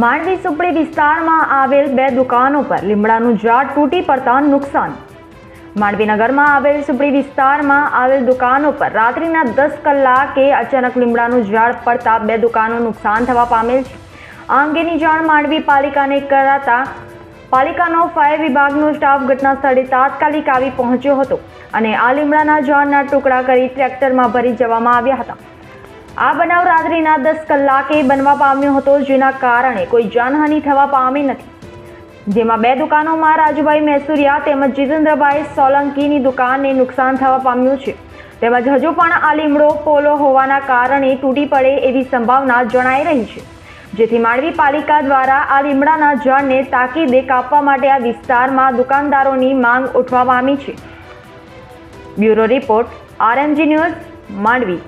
માંડવી સુપડી વિસ્તારમાં આવેલ બે દુકાનો પર લીમડાનું ઝાડ તૂટી પડતા નુકસાન. માંડવી નગરમાં આવેલ સુપડી વિસ્તારમાં આવેલ દુકાનો પર રાત્રિના દસ કલાકે અચાનક લીમડાનું ઝાડ પડતા બે દુકાનો નુકસાન થવા પામેલ છે. આ અંગેની જાણ માંડવી પાલિકાને કરાતા પાલિકાનો ફાયર વિભાગનો સ્ટાફ ઘટના સ્થળે તાત્કાલિક આવી પહોંચ્યો હતો અને આ લીમડાના ઝાડના ટુકડા કરી ટ્રેક્ટરમાં ભરી જવામાં આવ્યા હતા. આ બનાવ રાત્રિના દસ કલાકે બનવા પામ્યો હતો, જેના કારણે કોઈ જાનહાનિ થવા પામી નથી. જેમાં બે દુકાનોમાં રાજુભાઈ મેસુરિયા તેમજ જીતેન્દ્રભાઈ સોલંકીની દુકાનને નુકસાન થવા પામ્યું છે. તેમજ હજુ પણ આ લીમડો પોલો હોવાના કારણે તૂટી પડે એવી સંભાવના જણાઈ રહી છે. જેથી માંડવી પાલિકા દ્વારા આ લીમડાના ઝાડને તાકીદે કાપવા માટે આ વિસ્તારમાં દુકાનદારોની માંગ ઉઠવા પામી છે. Bureau report RMG news, Mandvi.